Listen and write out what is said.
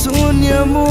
శూన్యము